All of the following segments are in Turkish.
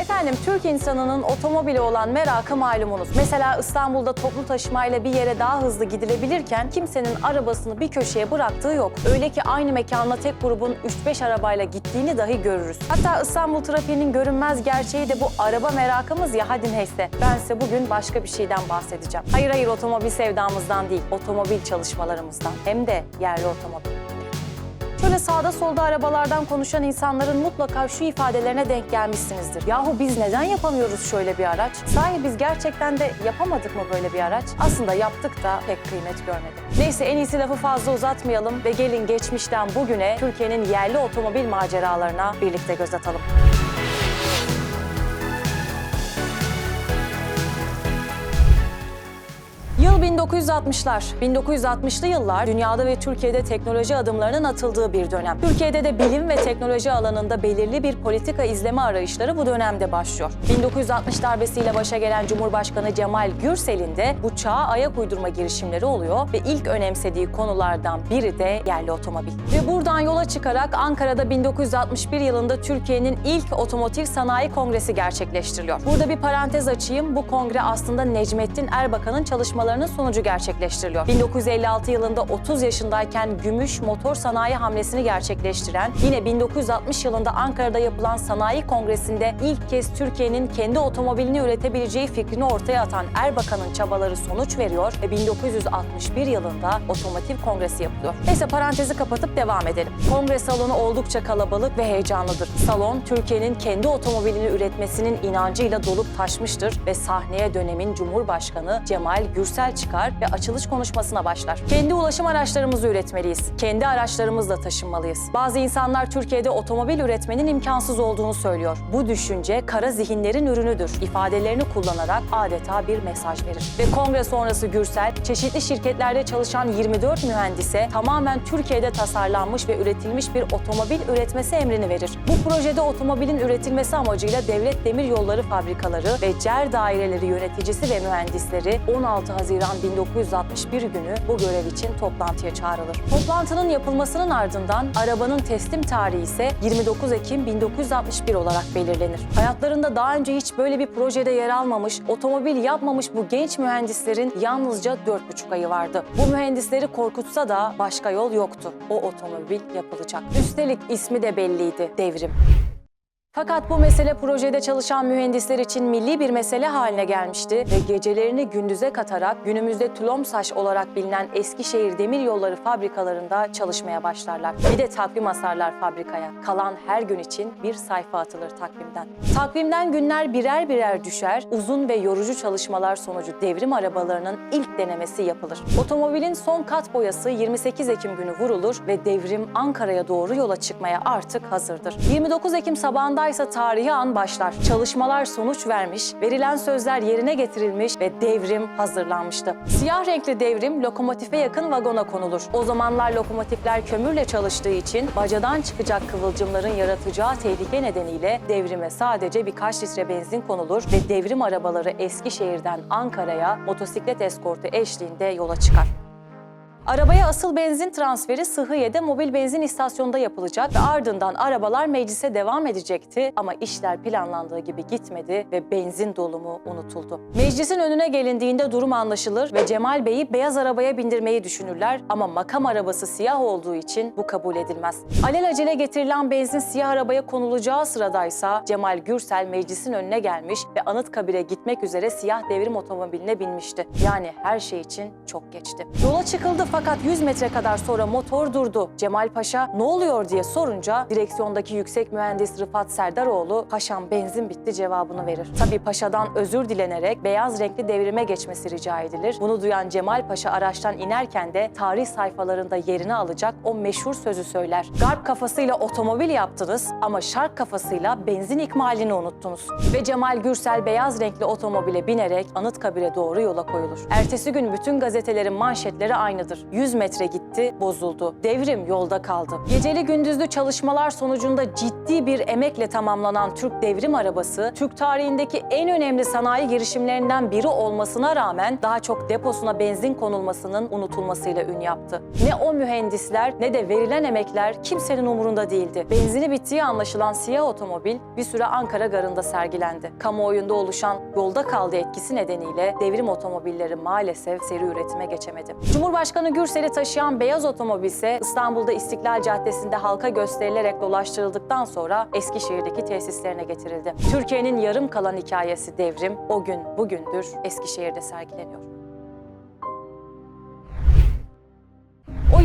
Efendim Türk insanının otomobile olan merakı malumunuz. Mesela İstanbul'da toplu taşımayla bir yere daha hızlı gidilebilirken kimsenin arabasını bir köşeye bıraktığı yok. Öyle ki aynı mekana tek grubun 3-5 arabayla gittiğini dahi görürüz. Hatta İstanbul trafiğinin görünmez gerçeği de bu araba merakımız ya hadi neyse. Ben size bugün başka bir şeyden bahsedeceğim. Hayır hayır otomobil sevdamızdan değil, otomobil çalışmalarımızdan. Hem de yerli otomobil. Şöyle sağda solda arabalardan konuşan insanların mutlaka şu ifadelerine denk gelmişsinizdir. Yahu biz neden yapamıyoruz şöyle bir araç? Sahi biz gerçekten de yapamadık mı böyle bir araç? Aslında yaptık da pek kıymet görmedik. Neyse en iyisi lafı fazla uzatmayalım ve gelin geçmişten bugüne Türkiye'nin yerli otomobil maceralarına birlikte göz atalım. Yıl 1960'lar. 1960'lı yıllar dünyada ve Türkiye'de teknoloji adımlarının atıldığı bir dönem. Türkiye'de de bilim ve teknoloji alanında belirli bir politika izleme arayışları bu dönemde başlıyor. 1960 darbesiyle başa gelen Cumhurbaşkanı Cemal Gürsel'in de bu çağa ayak uydurma girişimleri oluyor ve ilk önemsediği konulardan biri de yerli otomobil. Ve buradan yola çıkarak Ankara'da 1961 yılında Türkiye'nin ilk otomotiv sanayi kongresi gerçekleştiriliyor. Burada bir parantez açayım. Bu kongre aslında Necmettin Erbakan'ın çalışmalarının sonucu gerçekleştiriliyor. 1956 yılında 30 yaşındayken gümüş motor sanayi hamlesini gerçekleştiren, yine 1960 yılında Ankara'da yapılan sanayi kongresinde ilk kez Türkiye'nin kendi otomobilini üretebileceği fikrini ortaya atan Erbakan'ın çabaları sonuç veriyor ve 1961 yılında otomotiv kongresi yapılıyor. Neyse parantezi kapatıp devam edelim. Kongre salonu oldukça kalabalık ve heyecanlıdır. Salon, Türkiye'nin kendi otomobilini üretmesinin inancıyla dolup taşmıştır ve sahneye dönemin Cumhurbaşkanı Cemal Gürsel çıkar ve açılış konuşmasına başlar. Kendi ulaşım araçlarımızı üretmeliyiz. Kendi araçlarımızla taşınmalıyız. Bazı insanlar Türkiye'de otomobil üretmenin imkansız olduğunu söylüyor. Bu düşünce kara zihinlerin ürünüdür. İfadelerini kullanarak adeta bir mesaj verir. Ve kongre sonrası Gürsel, çeşitli şirketlerde çalışan 24 mühendise tamamen Türkiye'de tasarlanmış ve üretilmiş bir otomobil üretmesi emrini verir. Bu projede otomobilin üretilmesi amacıyla Devlet Demir Yolları Fabrikaları ve CER daireleri yöneticisi ve mühendisleri 16 Haziran 1961 günü bu görev için toplantıya çağrılır. Toplantının yapılmasının ardından arabanın teslim tarihi ise 29 Ekim 1961 olarak belirlenir. Hayatlarında daha önce hiç böyle bir projede yer almamış, otomobil yapmamış bu genç mühendislerin yalnızca 4,5 ayı vardı. Bu mühendisleri korkutsa da başka yol yoktu. O otomobil yapılacak. Üstelik ismi de belliydi, devrim. Fakat bu mesele projede çalışan mühendisler için milli bir mesele haline gelmişti ve gecelerini gündüze katarak günümüzde Tulomsaş olarak bilinen Eskişehir Demir Yolları fabrikalarında çalışmaya başlarlar. Bir de takvim asarlar fabrikaya. Kalan her gün için bir sayfa atılır takvimden. Takvimden günler birer birer düşer, uzun ve yorucu çalışmalar sonucu devrim arabalarının ilk denemesi yapılır. Otomobilin son kat boyası 28 Ekim günü vurulur ve devrim Ankara'ya doğru yola çıkmaya artık hazırdır. 29 Ekim sabahında ise tarihi an başlar. Çalışmalar sonuç vermiş, verilen sözler yerine getirilmiş ve devrim hazırlanmıştı. Siyah renkli devrim lokomotife yakın vagona konulur. O zamanlar lokomotifler kömürle çalıştığı için bacadan çıkacak kıvılcımların yaratacağı tehlike nedeniyle devrime sadece birkaç litre benzin konulur ve devrim arabaları Eskişehir'den Ankara'ya motosiklet eskortu eşliğinde yola çıkar. Arabaya asıl benzin transferi Sıhhiye'de mobil benzin istasyonunda yapılacak ve ardından arabalar meclise devam edecekti ama işler planlandığı gibi gitmedi ve benzin dolumu unutuldu. Meclisin önüne gelindiğinde durum anlaşılır ve Cemal Bey'i beyaz arabaya bindirmeyi düşünürler ama makam arabası siyah olduğu için bu kabul edilmez. Alelacele getirilen benzin siyah arabaya konulacağı sıradaysa Cemal Gürsel meclisin önüne gelmiş ve Anıtkabir'e gitmek üzere siyah devrim otomobiline binmişti. Yani her şey için çok geçti. Yola çıkıldı fakat 100 metre kadar sonra motor durdu. Cemal Paşa ne oluyor diye sorunca direksiyondaki yüksek mühendis Rıfat Serdaroğlu paşam benzin bitti cevabını verir. Tabii paşadan özür dilenerek beyaz renkli devrime geçmesi rica edilir. Bunu duyan Cemal Paşa araçtan inerken de tarih sayfalarında yerini alacak o meşhur sözü söyler. Garp kafasıyla otomobil yaptınız ama şark kafasıyla benzin ikmalini unuttunuz. Ve Cemal Gürsel beyaz renkli otomobile binerek Anıtkabir'e doğru yola koyulur. Ertesi gün bütün gazetelerin manşetleri aynıdır. 100 metre gitti bitti, bozuldu. Devrim yolda kaldı. Geceli gündüzlü çalışmalar sonucunda ciddi bir emekle tamamlanan Türk devrim arabası, Türk tarihindeki en önemli sanayi girişimlerinden biri olmasına rağmen daha çok deposuna benzin konulmasının unutulmasıyla ün yaptı. Ne o mühendisler ne de verilen emekler kimsenin umurunda değildi. Benzini bittiği anlaşılan siyah otomobil bir süre Ankara garında sergilendi. Kamuoyunda oluşan yolda kaldı etkisi nedeniyle devrim otomobilleri maalesef seri üretime geçemedi. Cumhurbaşkanı Gürsel'i taşıyan beyaz otomobil ise İstanbul'da İstiklal Caddesi'nde halka gösterilerek dolaştırıldıktan sonra Eskişehir'deki tesislerine getirildi. Türkiye'nin yarım kalan hikayesi devrim o gün bugündür Eskişehir'de sergileniyor.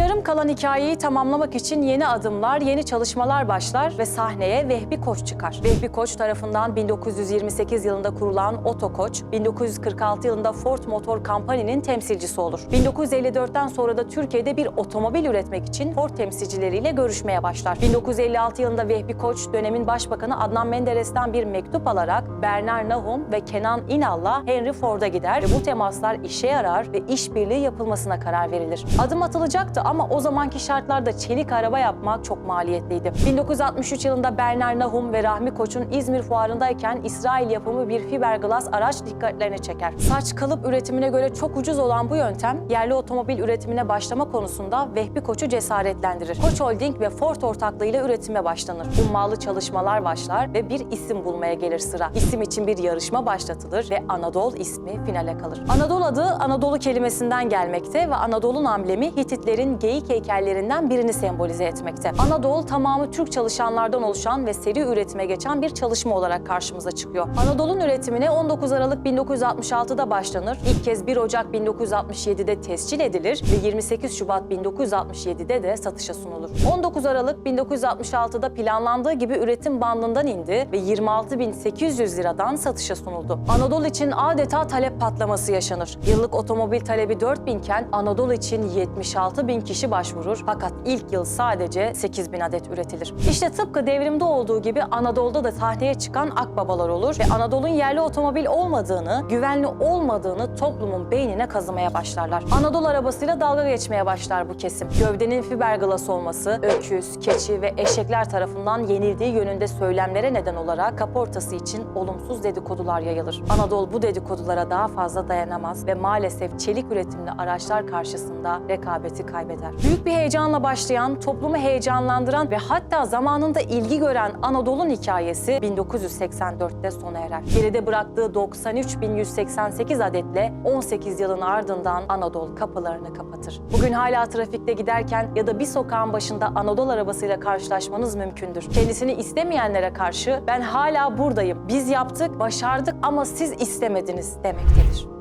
Yarım kalan hikayeyi tamamlamak için yeni adımlar, yeni çalışmalar başlar ve sahneye Vehbi Koç çıkar. Vehbi Koç tarafından 1928 yılında kurulan Otokoç, 1946 yılında Ford Motor Company'nin temsilcisi olur. 1954'ten sonra da Türkiye'de bir otomobil üretmek için Ford temsilcileriyle görüşmeye başlar. 1956 yılında Vehbi Koç, dönemin başbakanı Adnan Menderes'ten bir mektup alarak Bernard Nahum ve Kenan İnal'la Henry Ford'a gider ve bu temaslar işe yarar ve işbirliği yapılmasına karar verilir. Adım atılacaktı ama o zamanki şartlarda çelik araba yapmak çok maliyetliydi. 1963 yılında Bernard Nahum ve Rahmi Koç'un İzmir fuarındayken İsrail yapımı bir fiberglass araç dikkatlerini çeker. Saç kalıp üretimine göre çok ucuz olan bu yöntem yerli otomobil üretimine başlama konusunda Vehbi Koç'u cesaretlendirir. Koç Holding ve Ford ortaklığıyla üretime başlanır. Ummalı çalışmalar başlar ve bir isim bulmaya gelir sıra. İsim için bir yarışma başlatılır ve Anadolu ismi finale kalır. Anadolu adı Anadolu kelimesinden gelmekte ve Anadolu'nun amblemi Hititlerin geyik heykellerinden birini sembolize etmekte. Anadolu tamamı Türk çalışanlardan oluşan ve seri üretime geçen bir çalışma olarak karşımıza çıkıyor. Anadolu'nun üretimine 19 Aralık 1966'da başlanır. İlk kez 1 Ocak 1967'de tescil edilir ve 28 Şubat 1967'de de satışa sunulur. 19 Aralık 1966'da planlandığı gibi üretim bandından indi ve 26.800 liradan satışa sunuldu. Anadolu için adeta talep patlaması yaşanır. Yıllık otomobil talebi 4000 iken Anadolu için 76 bin kişi başvurur fakat ilk yıl sadece 8 bin adet üretilir. İşte tıpkı devrimde olduğu gibi Anadolu'da da sahneye çıkan akbabalar olur ve Anadolu'nun yerli otomobil olmadığını, güvenli olmadığını toplumun beynine kazımaya başlarlar. Anadolu arabasıyla dalga geçmeye başlar bu kesim. Gövdenin fiberglass olması, öküz, keçi ve eşekler tarafından yenildiği yönünde söylemlere neden olarak kaportası için olumsuz dedikodular yayılır. Anadolu bu dedikodulara daha fazla dayanamaz ve maalesef çelik üretimli araçlar karşısında rekabeti kaybeder. Büyük bir heyecanla başlayan, toplumu heyecanlandıran ve hatta zamanında ilgi gören Anadolu'nun hikayesi 1984'te sona erer. Geride bıraktığı 93.188 adetle 18 yılın ardından Anadolu kapılarını kapatır. Bugün hala trafikte giderken ya da bir sokağın başında Anadolu arabasıyla karşılaşmanız mümkündür. Kendisini istemeyenlere karşı ben hala buradayım, biz yaptık, başardık ama siz istemediniz demektedir.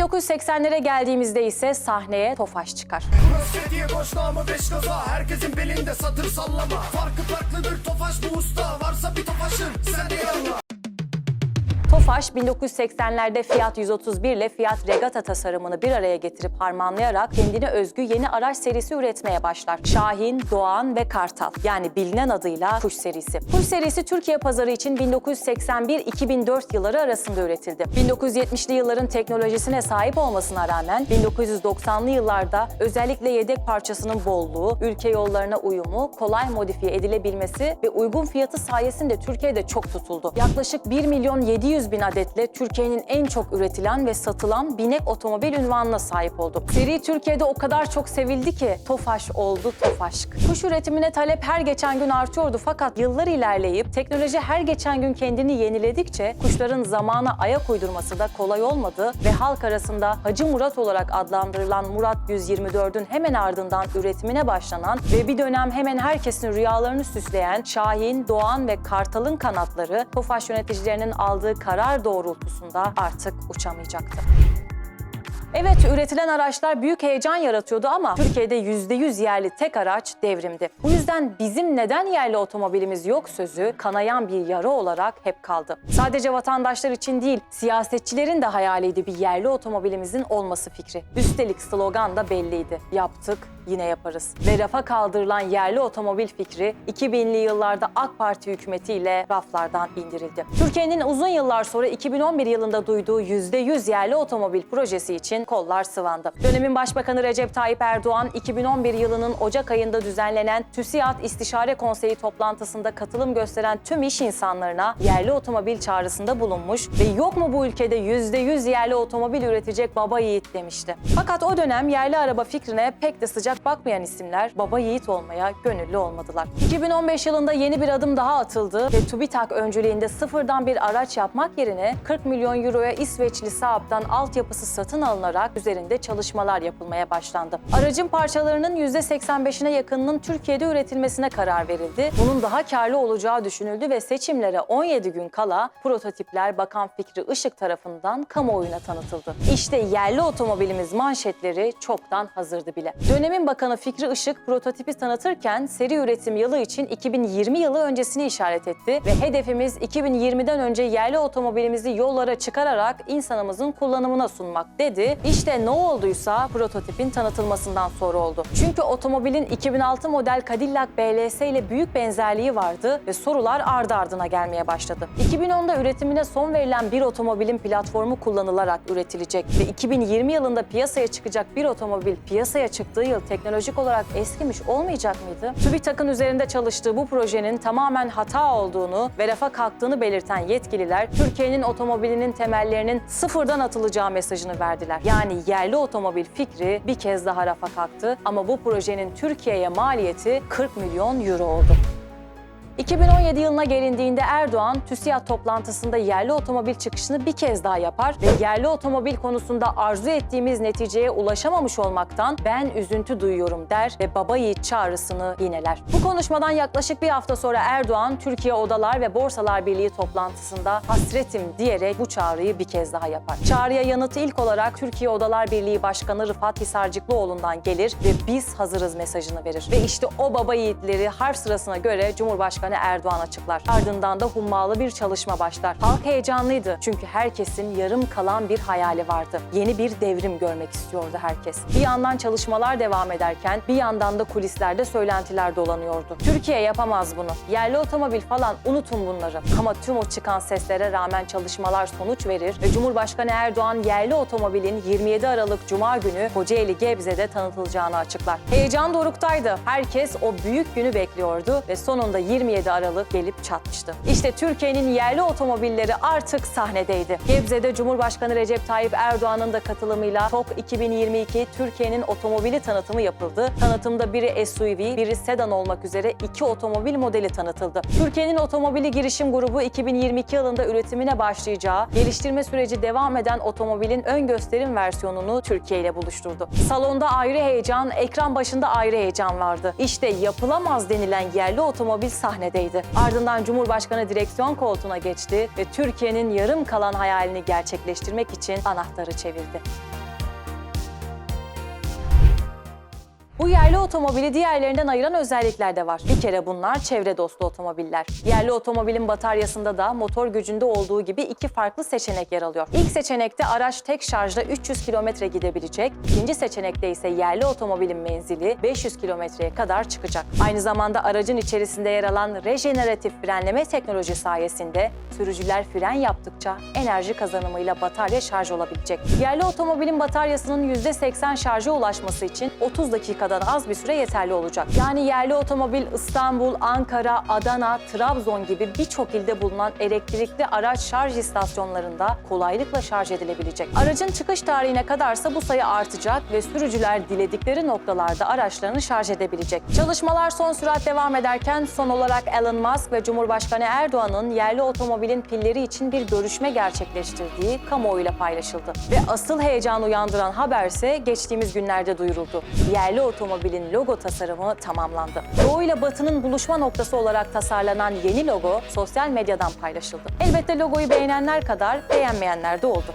1980'lere geldiğimizde ise sahneye Tofaş çıkar. Burası boş namı beş kaza. Herkesin belinde satır sallama. Farkı farklıdır tofaş bu usta. Varsa bir tofaşın sen de yanla Tofaş 1980'lerde Fiat 131 ile Fiat Regata tasarımını bir araya getirip harmanlayarak kendine özgü yeni araç serisi üretmeye başlar. Şahin, Doğan ve Kartal yani bilinen adıyla Kuş serisi. Kuş serisi Türkiye pazarı için 1981-2004 yılları arasında üretildi. 1970'li yılların teknolojisine sahip olmasına rağmen 1990'lı yıllarda özellikle yedek parçasının bolluğu, ülke yollarına uyumu, kolay modifiye edilebilmesi ve uygun fiyatı sayesinde Türkiye'de çok tutuldu. Yaklaşık 1 milyon 700 bin adetle Türkiye'nin en çok üretilen ve satılan binek otomobil ünvanına sahip oldu. Seri Türkiye'de o kadar çok sevildi ki Tofaş oldu Tofaşk. Kuş üretimine talep her geçen gün artıyordu fakat yıllar ilerleyip teknoloji her geçen gün kendini yeniledikçe kuşların zamana ayak uydurması da kolay olmadı ve halk arasında Hacı Murat olarak adlandırılan Murat 124'ün hemen ardından üretimine başlanan ve bir dönem hemen herkesin rüyalarını süsleyen Şahin, Doğan ve Kartal'ın kanatları Tofaş yöneticilerinin aldığı karar doğrultusunda artık uçamayacaktı. Evet, üretilen araçlar büyük heyecan yaratıyordu ama Türkiye'de %100 yerli tek araç devrimdi. Bu yüzden bizim neden yerli otomobilimiz yok sözü kanayan bir yara olarak hep kaldı. Sadece vatandaşlar için değil, siyasetçilerin de hayaliydi bir yerli otomobilimizin olması fikri. Üstelik slogan da belliydi. Yaptık, yine yaparız. Ve rafa kaldırılan yerli otomobil fikri 2000'li yıllarda AK Parti hükümetiyle raflardan indirildi. Türkiye'nin uzun yıllar sonra 2011 yılında duyduğu %100 yerli otomobil projesi için için kollar sıvandı. Dönemin Başbakanı Recep Tayyip Erdoğan 2011 yılının Ocak ayında düzenlenen TÜSİAD İstişare Konseyi toplantısında katılım gösteren tüm iş insanlarına yerli otomobil çağrısında bulunmuş ve yok mu bu ülkede %100 yerli otomobil üretecek baba yiğit demişti. Fakat o dönem yerli araba fikrine pek de sıcak bakmayan isimler baba yiğit olmaya gönüllü olmadılar. 2015 yılında yeni bir adım daha atıldı ve TÜBİTAK öncülüğünde sıfırdan bir araç yapmak yerine 40 milyon euroya İsveçli Saab'dan altyapısı satın alınarak üzerinde çalışmalar yapılmaya başlandı. Aracın parçalarının %85'ine yakınının Türkiye'de üretilmesine karar verildi. Bunun daha karlı olacağı düşünüldü ve seçimlere 17 gün kala prototipler Bakan Fikri Işık tarafından kamuoyuna tanıtıldı. İşte yerli otomobilimiz manşetleri çoktan hazırdı bile. Dönemin Bakanı Fikri Işık prototipi tanıtırken seri üretim yılı için 2020 yılı öncesini işaret etti ve hedefimiz 2020'den önce yerli otomobilimizi yollara çıkararak insanımızın kullanımına sunmak dedi. İşte ne olduysa prototipin tanıtılmasından sonra oldu. Çünkü otomobilin 2006 model Cadillac BLS ile büyük benzerliği vardı ve sorular ardı ardına gelmeye başladı. 2010'da üretimine son verilen bir otomobilin platformu kullanılarak üretilecek ve 2020 yılında piyasaya çıkacak bir otomobil piyasaya çıktığı yıl teknolojik olarak eskimiş olmayacak mıydı? TÜBİTAK'ın üzerinde çalıştığı bu projenin tamamen hata olduğunu ve rafa kalktığını belirten yetkililer Türkiye'nin otomobilinin temellerinin sıfırdan atılacağı mesajını verdiler. Yani yerli otomobil fikri bir kez daha rafa kalktı ama bu projenin Türkiye'ye maliyeti 40 milyon euro oldu. 2017 yılına gelindiğinde Erdoğan TÜSİAD toplantısında yerli otomobil çıkışını bir kez daha yapar ve yerli otomobil konusunda arzu ettiğimiz neticeye ulaşamamış olmaktan ben üzüntü duyuyorum der ve baba yiğit çağrısını yineler. Bu konuşmadan yaklaşık bir hafta sonra Erdoğan Türkiye Odalar ve Borsalar Birliği toplantısında hasretim diyerek bu çağrıyı bir kez daha yapar. Çağrıya yanıt ilk olarak Türkiye Odalar Birliği Başkanı Rıfat Hisarcıklıoğlu'ndan gelir ve biz hazırız mesajını verir. Ve işte o baba yiğitleri harf sırasına göre Cumhurbaşkanı Erdoğan açıklar. Ardından da hummalı bir çalışma başlar. Halk heyecanlıydı çünkü herkesin yarım kalan bir hayali vardı. Yeni bir devrim görmek istiyordu herkes. Bir yandan çalışmalar devam ederken bir yandan da kulislerde söylentiler dolanıyordu. Türkiye yapamaz bunu. Yerli otomobil falan unutun bunları. Ama tüm o çıkan seslere rağmen çalışmalar sonuç verir ve Cumhurbaşkanı Erdoğan yerli otomobilin 27 Aralık Cuma günü Kocaeli Gebze'de tanıtılacağını açıklar. Heyecan doruktaydı. Herkes o büyük günü bekliyordu ve sonunda 27 Aralık gelip çatmıştı. İşte Türkiye'nin yerli otomobilleri artık sahnedeydi. Gebze'de Cumhurbaşkanı Recep Tayyip Erdoğan'ın da katılımıyla TOK 2022 Türkiye'nin otomobili tanıtımı yapıldı. Tanıtımda biri SUV, biri sedan olmak üzere iki otomobil modeli tanıtıldı. Türkiye'nin otomobili girişim grubu 2022 yılında üretimine başlayacağı, geliştirme süreci devam eden otomobilin ön gösterim versiyonunu Türkiye ile buluşturdu. Salonda ayrı heyecan, ekran başında ayrı heyecan vardı. İşte yapılamaz denilen yerli otomobil sahnedeydi. Ardından Cumhurbaşkanı direksiyon koltuğuna geçti ve Türkiye'nin yarım kalan hayalini gerçekleştirmek için anahtarı çevirdi. Bu yerli otomobili diğerlerinden ayıran özellikler de var. Bir kere bunlar çevre dostu otomobiller. Yerli otomobilin bataryasında da motor gücünde olduğu gibi iki farklı seçenek yer alıyor. İlk seçenekte araç tek şarjda 300 kilometre gidebilecek. İkinci seçenekte ise yerli otomobilin menzili 500 kilometreye kadar çıkacak. Aynı zamanda aracın içerisinde yer alan rejeneratif frenleme teknoloji sayesinde sürücüler fren yaptıkça enerji kazanımıyla batarya şarj olabilecek. Yerli otomobilin bataryasının %80 şarja ulaşması için 30 dakikadan az bir süre yeterli olacak. Yani yerli otomobil İstanbul, Ankara, Adana, Trabzon gibi birçok ilde bulunan elektrikli araç şarj istasyonlarında kolaylıkla şarj edilebilecek. Aracın çıkış tarihine kadarsa bu sayı artacak ve sürücüler diledikleri noktalarda araçlarını şarj edebilecek. Çalışmalar son sürat devam ederken son olarak Elon Musk ve Cumhurbaşkanı Erdoğan'ın yerli otomobilin pilleri için bir görüşme gerçekleştirdiği kamuoyuyla paylaşıldı. Ve asıl heyecan uyandıran haberse geçtiğimiz günlerde duyuruldu. Yerli otomobilin logo tasarımı tamamlandı. Doğu ile Batı'nın buluşma noktası olarak tasarlanan yeni logo sosyal medyadan paylaşıldı. Elbette logoyu beğenenler kadar beğenmeyenler de oldu.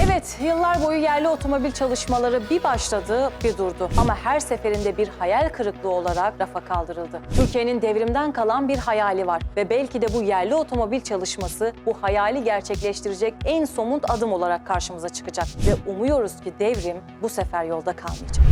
Evet, yıllar boyu yerli otomobil çalışmaları bir başladı, bir durdu. Ama her seferinde bir hayal kırıklığı olarak rafa kaldırıldı. Türkiye'nin devrimden kalan bir hayali var ve belki de bu yerli otomobil çalışması bu hayali gerçekleştirecek en somut adım olarak karşımıza çıkacak. Ve umuyoruz ki devrim bu sefer yolda kalmayacak.